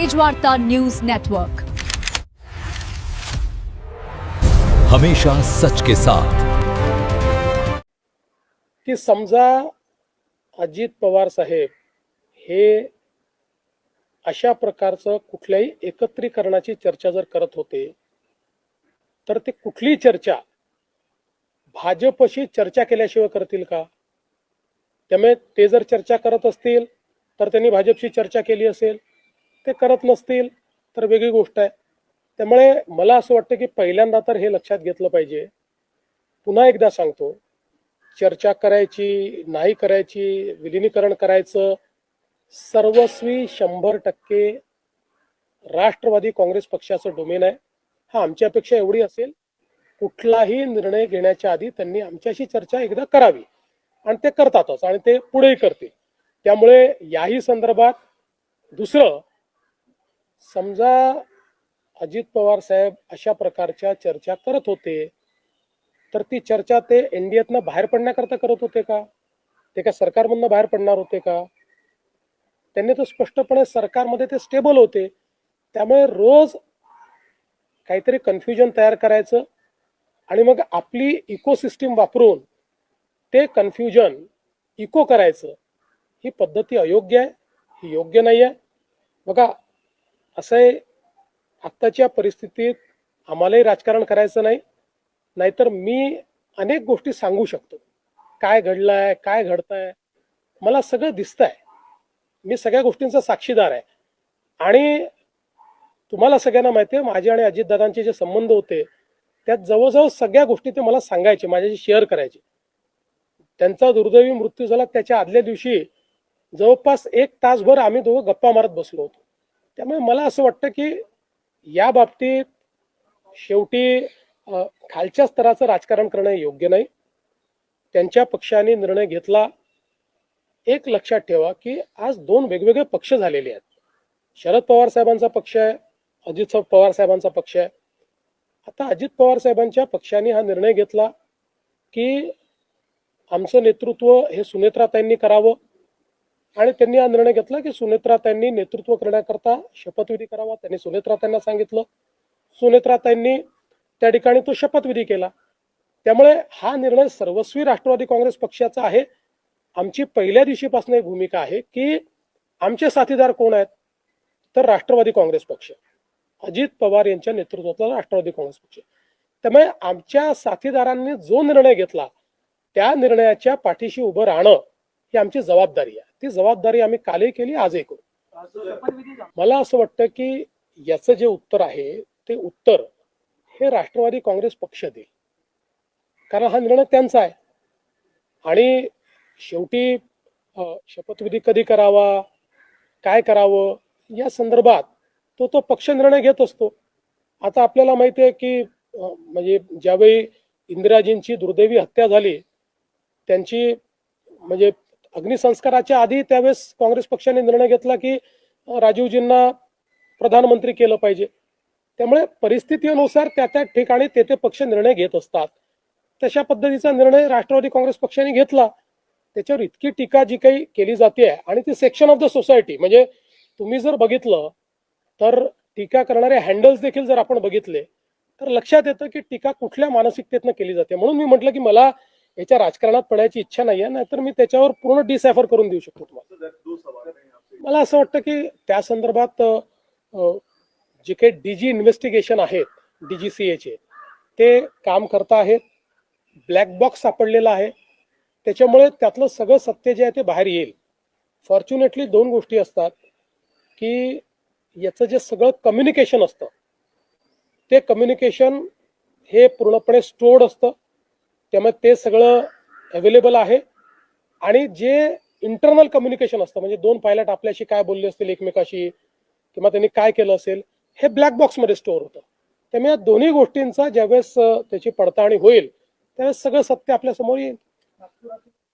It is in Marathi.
Tejvarta news network. हमेशा सच के साथ। की समजा अजित पवार साहेब हे अशा प्रकारचं कुठल्याही एकत्रीकरणाची चर्चा जर करत होते तर ते कुठली चर्चा? भाजपशी चर्चा केल्याशिवाय करतील का? त्यामुळे ते जर चर्चा करत असतील तर त्यांनी भाजपशी चर्चा केली असेल. ते करत नसतील तर वेगळी गोष्ट आहे. त्यामुळे मला असं वाटतं की पहिल्यांदा तर हे लक्षात घेतलं पाहिजे. पुन्हा एकदा सांगतो चर्चा करायची नाही करायची विलिनीकरण करायचं सर्वस्वी शंभर टक्के राष्ट्रवादी काँग्रेस पक्षाचं डोमेन आहे. हा आमची अपेक्षा एवढी असेल कुठलाही निर्णय घेण्याच्या आधी त्यांनी आमच्याशी चर्चा एकदा करावी. आणि ते करतातच आणि ते पुढेही करतील. त्यामुळे याही संदर्भात दुसरं समजा अजित पवार साहेब अशा प्रकारच्या चर्चा करत होते तर ती चर्चा ते एनडीएतनं बाहेर पडण्याकरता करत होते का? ते काय सरकारमधनं बाहेर पडणार होते का? त्यांनी तर स्पष्टपणे सरकारमध्ये ते स्टेबल होते. त्यामुळे रोज काहीतरी कन्फ्युजन तयार करायचं आणि मग आपली इकोसिस्टीम वापरून ते कन्फ्युजन इको करायचं. ही पद्धती अयोग्य आहे ही योग्य नाही आहे बघा असं आहे आत्ताच्या परिस्थितीत आम्हालाही राजकारण करायचं नाही नाहीतर मी अनेक गोष्टी सांगू शकतो. काय घडलंय काय घडतंय मला सगळं दिसतंय. मी सगळ्या गोष्टींचा साक्षीदार आहे. आणि तुम्हाला सगळ्यांना माहिती आहे माझे आणि अजितदादांचे जे संबंध होते त्यात जवळजवळ सगळ्या गोष्टी ते मला सांगायचे माझ्याशी शेअर करायचे. त्यांचा दुर्दैवी मृत्यू झाला त्याच्या आदल्या दिवशी जवळपास एक तासभर आम्ही दोघं गप्पा मारत बसलो होतो. त्यामुळे मला असं वाटतं की या बाबतीत शेवटी खालच्या स्तराचं राजकारण करणं योग्य नाही. त्यांच्या पक्षाने निर्णय घेतला. एक लक्षात ठेवा की आज दोन वेगवेगळे पक्ष झालेले आहेत. शरद पवार साहेबांचा पक्ष आहे अजित पवार साहेबांचा पक्ष आहे. आता अजित पवार साहेबांच्या पक्षाने हा निर्णय घेतला की आमचं नेतृत्व हे सुनेत्राताईंनी करावं. आणि त्यांनी हा निर्णय घेतला की सुनेत्राताईंनी नेतृत्व करण्याकरता शपथविधी करावा. त्यांनी सुनेत्राताईंना सांगितलं. सुनेत्राताईंनी त्या ठिकाणी तो शपथविधी केला. त्यामुळे हा निर्णय सर्वस्वी राष्ट्रवादी काँग्रेस पक्षाचा आहे. आमची पहिल्या दिवशीपासून एक भूमिका आहे की आमचे साथीदार कोण आहेत? तर राष्ट्रवादी काँग्रेस पक्ष. अजित पवार यांच्या नेतृत्वातला राष्ट्रवादी काँग्रेस पक्ष. त्यामुळे आमच्या साथीदारांनी जो निर्णय घेतला त्या निर्णयाच्या पाठीशी उभं राहणं ही आमची जबाबदारी आहे. ती जबाबदारी आम्ही कालही केली आजही करू. मला असं वाटतं की याचं जे उत्तर आहे ते उत्तर हे राष्ट्रवादी काँग्रेस पक्ष देईल. कारण हा निर्णय त्यांचा आहे. आणि शेवटी शपथविधी कधी करावा काय करावं या संदर्भात तो तो पक्ष निर्णय घेत असतो. आता आपल्याला माहिती आहे की म्हणजे ज्यावेळी इंदिराजींची दुर्दैवी हत्या झाली त्यांची म्हणजे अग्निसंस्काराच्या आधी त्यावेळेस काँग्रेस पक्षाने निर्णय घेतला की राजीवजींना प्रधानमंत्री केलं पाहिजे. त्यामुळे परिस्थितीनुसार त्या त्या ठिकाणी ते ते पक्ष निर्णय घेत असतात. तशा पद्धतीचा निर्णय राष्ट्रवादी काँग्रेस पक्षाने घेतला. त्याच्यावर इतकी टीका जी काही केली जाते आणि ती सेक्शन ऑफ द सोसायटी म्हणजे तुम्ही जर बघितलं तर टीका करणारे हँडल्स देखील जर आपण बघितले तर लक्षात येतं की टीका कुठल्या मानसिकतेतनं केली जाते. म्हणून मी म्हटलं की मला याच्या राजकारणात पडायची इच्छा नाही आहे नाहीतर मी त्याच्यावर पूर्ण डिसायफर करून देऊ शकतो तुम्हाला. मला असं वाटतं की त्या संदर्भात जे काही डीजी इन्व्हेस्टिगेशन आहेत डीजीसीएचे ते काम करता आहेत ब्लॅक बॉक्स सापडलेला आहे. त्याच्यामुळे त्यातलं सगळं सत्य जे आहे ते बाहेर येईल. फॉर्च्युनेटली दोन गोष्टी असतात की याचं जे सगळं कम्युनिकेशन असतं ते कम्युनिकेशन हे पूर्णपणे स्टोर्ड असतं. त्यामुळे ते सगळं अवेलेबल आहे. आणि जे इंटरनल कम्युनिकेशन असतं म्हणजे दोन पायलट आपल्याशी काय बोलले असतील एकमेकाशी किंवा त्यांनी काय केलं असेल हे ब्लॅक बॉक्समध्ये स्टोअर होतं. त्यामुळे या दोन्ही गोष्टींचा ज्यावेळेस त्याची पडताळणी होईल त्यावेळेस सगळं सत्य आपल्यासमोर येईल.